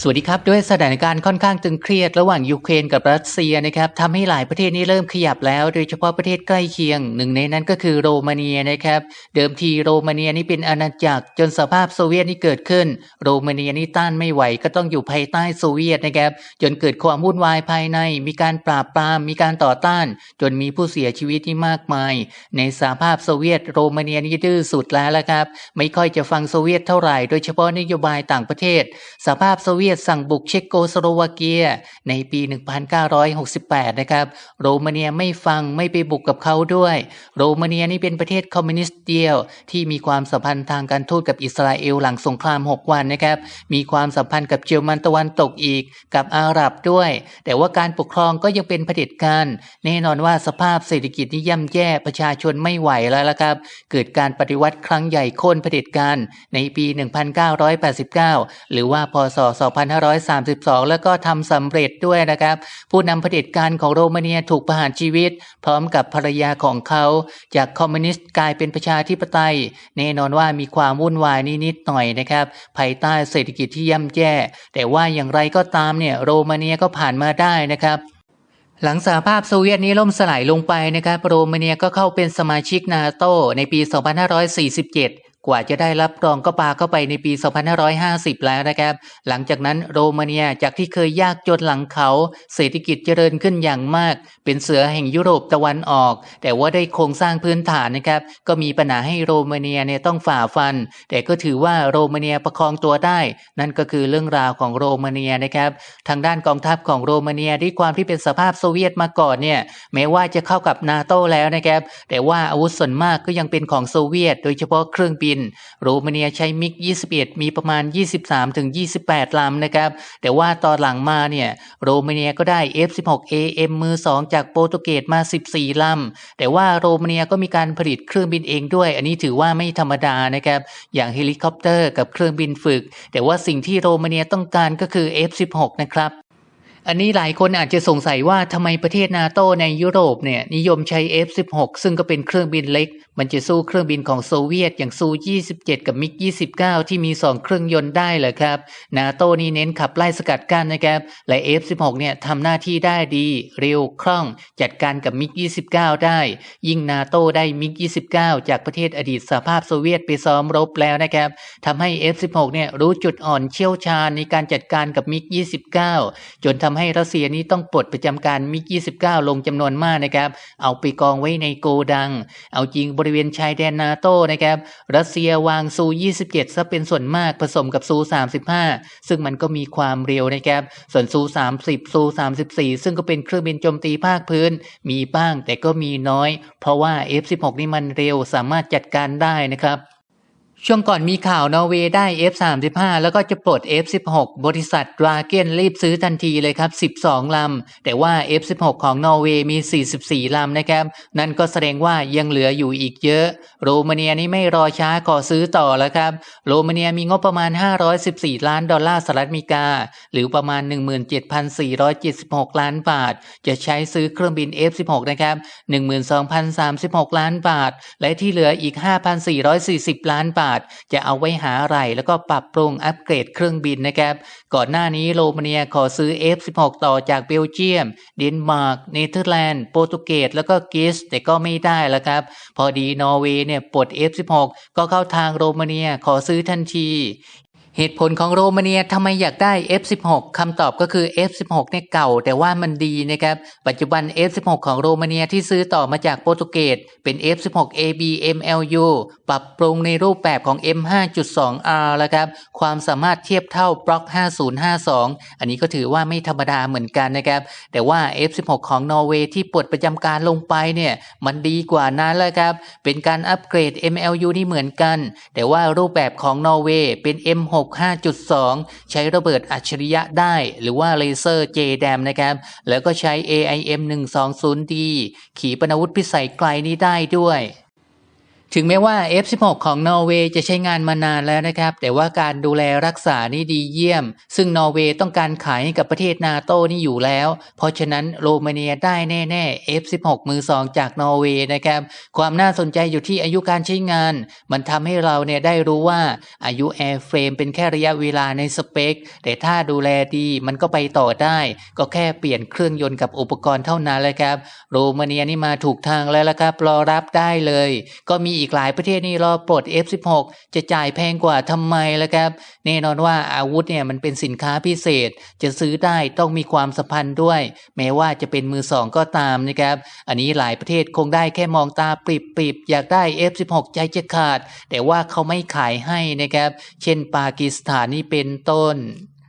สวัสดีครับ ด้วยสถานการณ์ค่อนข้างตึงเครียดระหว่างยูเครนกับรัสเซียนะครับทำให้หลายประเทศนี้เริ่มขยับแล้ว โดยเฉพาะประเทศใกล้เคียง หนึ่งในนั้นก็คือโรมาเนียนะครับ เดิมทีโรมาเนียนี่เป็นอาณาจักร จนสภาพโซเวียตนี่เกิดขึ้น โรมาเนียนี่ต้านไม่ไหวก็ต้องอยู่ภายใต้โซเวียตนะครับ จนเกิดความวุ่นวายภายใน มีการปราบปราม มีการต่อต้าน จนมีผู้เสียชีวิตนี่มากมาย ในสภาพโซเวียต โรมาเนียนี่ดื้อสุดแล้วละครับ ไม่ค่อยจะฟังโซเวียตเท่าไหร่ โดยเฉพาะนโยบายต่างประเทศ สภาพโซเวียตสั่งบุกเชโกสโลวาเกีย ในปี 1968 นะครับ โรมาเนียไม่ฟังไม่ไปบุกกับเขาด้วย โรมาเนียนี่เป็นประเทศคอมมิวนิสต์เดียว ที่มีความสัมพันธ์ทางการทูตกับอิสราเอลหลังสงคราม 6 วันนะครับ มีความสัมพันธ์กับเยอรมันตะวันตกอีก กับอาหรับด้วย แต่ว่าการปกครองก็ยังเป็นเผด็จการแน่นอนว่าสภาพเศรษฐกิจนี่ย่ำแย่ประชาชนไม่ไหวแล้วละครับ เกิดการปฏิวัติครั้งใหญ่โค่นเผด็จการในปี 1989 หรือว่าพศ2532 แล้วก็ทำสำเร็จด้วยนะครับ ผู้นำเผด็จการของโรมาเนียถูกประหารชีวิต พร้อมกับภรรยาของเขา จากคอมมิวนิสต์กลายเป็นประชาธิปไตย แน่นอนว่ามีความวุ่นวายนิดๆหน่อยนะครับ ภายใต้เศรษฐกิจที่ย่ำแย่ แต่ว่าอย่างไรก็ตามเนี่ยโรมาเนียก็ผ่านมาได้นะครับหลังสหภาพโซเวียตนี้ล่มสลายลงไปนะครับโรมาเนียก็เข้าเป็นสมาชิกนาโตในปี 2547 กว่าจะได้รับรองก็ปาเข้าไปในปี 2550 แล้วนะครับ หลังจากนั้นโรมาเนียจากที่เคยยากจนหลังเขา เศรษฐกิจเจริญขึ้นอย่างมาก เป็นเสือแห่งยุโรปตะวันออก แต่ว่าได้โครงสร้างพื้นฐานนะครับ ก็มีปัญหาให้โรมาเนียเนี่ยต้องฝ่าฟัน แต่ก็ถือว่าโรมาเนียประคองตัวได้ นั่นก็คือเรื่องราวของโรมาเนียนะครับ ทางด้านกองทัพของโรมาเนียด้วยความที่เป็นสภาพโซเวียตมาก่อนเนี่ยแม้ว่าจะเข้ากับนาโตแล้วนะครับ แต่ว่าอาวุธส่วนมากก็ยังเป็นของโซเวียต โดยเฉพาะเครื่องบินน โรมาเนียใช้มิก 21 มีประมาณ 23-28 ลำนะครับ แต่ว่าตอนหลังมาเนี่ยโรมาเนียก็ได้ F16AM มือ 2 จากโปรตุเกสมา 14 ลำ แต่ว่าโรมาเนียก็มีการผลิตเครื่องบินเองด้วย อันนี้ถือว่าไม่ธรรมดานะครับ อย่างเฮลิคอปเตอร์กับเครื่องบินฝึก แต่ว่าสิ่งที่โรมาเนียต้องการก็คือ F16 นะครับ อันนี้หลายคนอาจจะสงสัยว่าทำไมประเทศนาโตในยุโรปเนี่ยนิยมใช้ F16 ซึ่งก็เป็นเครื่องบินเล็ก มันจะสู้เครื่องบินของโซเวียตอย่างซู 27 กับมิก 29 ที่มี 2 เครื่องยนต์ได้เหรอครับนาโตนี่เน้นขับไล่สกัดกั้นนะครับ และ F16 เนี่ยทำหน้าที่ได้ดี เร็วคล่อง จัดการกับมิก 29 ได้ ยิ่งนาโตได้มิก 29 จากประเทศอดีตสหภาพโซเวียตไปซ้อมรบแล้วนะครับทำให้ F16 เนี่ยรู้จุดอ่อนเชี่ยวชาญในการจัดการกับมิก 29 จนทำให้รัสเซียนี้ต้องปลดประจำการมิก29 ลงจำนวนมากนะครับ เอาไปกองไว้ในโกดัง เอาจริงบริเวณชายแดนนาโต้นะครับ รัสเซียวางซู 27 ซะเป็นส่วนมากผสมกับซู 35 ซึ่งมันก็มีความเร็วนะครับ ส่วนซู 30 ซู 34 ซึ่งก็เป็นเครื่องบินโจมตีภาคพื้น มีบ้างแต่ก็มีน้อย เพราะว่า F16 นี่มันเร็วสามารถจัดการได้นะครับ ช่วงก่อนมีข่าวนอร์เวย์ได้ F35 แล้วก็จะปลด F16 บริษัทดราเกนรีบซื้อทันทีเลยครับ 12 ลำ แต่ว่า F16 ของนอร์เวย์มี 44 ลำนะครับ นั่นก็แสดงว่ายังเหลืออยู่อีกเยอะ โรมาเนียนี่ไม่รอช้าขอซื้อต่อแล้วครับ โรมาเนียมีงบประมาณ 514 ล้านดอลลาร์สหรัฐอเมริกา หรือประมาณ 17,476 ล้านบาท จะใช้ซื้อเครื่องบิน F16 นะครับ12,036 ล้านบาท และที่เหลืออีก 5,440 ล้านบาทจะเอาไว้หาอะไรแล้วก็ปรับปรุงอัปเกรดเครื่องบินนะครับ ก่อนหน้านี้โรมาเนียขอซื้อ F16 ต่อจากเบลเยียม เดนมาร์ก เนเธอร์แลนด์ โปรตุเกส แล้วก็กรีซแต่ก็ไม่ได้แล้วครับ พอดีนอร์เวย์เนี่ยปลด F16 ก็เข้าทางโรมาเนียขอซื้อทันที เหตุผลของโรมาเนียทำไมอยากได้ F16 คำตอบก็คือ F16 เนี่ยเก่า แต่ว่ามันดีนะครับ ปัจจุบัน F16 ของโรมาเนียที่ซื้อต่อมาจากโปรตุเกสเป็น F16 AB MLU ปรับปรุงในรูปแบบของ M5.2R แล้วครับ ความสามารถเทียบเท่าบล็อก 5052 อันนี้ก็ถือว่าไม่ธรรมดาเหมือนกันนะครับ แต่ว่า F16 ของนอร์เวย์ที่ปลดประจำการลงไปเนี่ยมันดีกว่านั้นแล้วครับ เป็นการอัปเกรด MLU นี่เหมือนกัน แต่ว่ารูปแบบของนอร์เวย์เป็น M6 65.2 ใช้ระเบิดอัจฉริยะได้ หรือว่าเลเซอร์ JDAM นะครับ แล้วก็ใช้ AIM 120D ขีปนาวุธพิสัยไกลนี้ได้ด้วย ถึงแม้ว่า F16 ของนอร์เวย์จะใช้งานมานานแล้วนะครับ แต่ว่าการดูแลรักษานี่ดีเยี่ยม ซึ่งนอร์เวย์ต้องการขายให้กับประเทศนาโตนี่อยู่แล้ว เพราะฉะนั้นโรมาเนียได้แน่ๆ F16 มือสองจากนอร์เวย์นะครับ ความน่าสนใจอยู่ที่อายุการใช้งาน มันทำให้เราเนี่ยได้รู้ว่าอายุแอร์เฟรมเป็นแค่ระยะเวลาในสเปค แต่ถ้าดูแลดีมันก็ไปต่อได้ ก็แค่เปลี่ยนเครื่องยนต์กับอุปกรณ์เท่านั้นเลยครับ โรมาเนียนี่มาถูกทางแล้วละครับ รอรับได้เลย ก็มีอีกหลายประเทศนี่รอปลด F16 จะจ่ายแพงกว่าทำไมล่ะครับ แน่นอนว่าอาวุธเนี่ยมันเป็นสินค้าพิเศษ จะซื้อได้ต้องมีความสัมพันธ์ด้วย แม้ว่าจะเป็นมือสองก็ตามนะครับ อันนี้หลายประเทศคงได้แค่มองตาปริบๆอยากได้ F16 ใจจะขาด แต่ว่าเขาไม่ขายให้นะครับ เช่นปากีสถานนี่เป็นต้น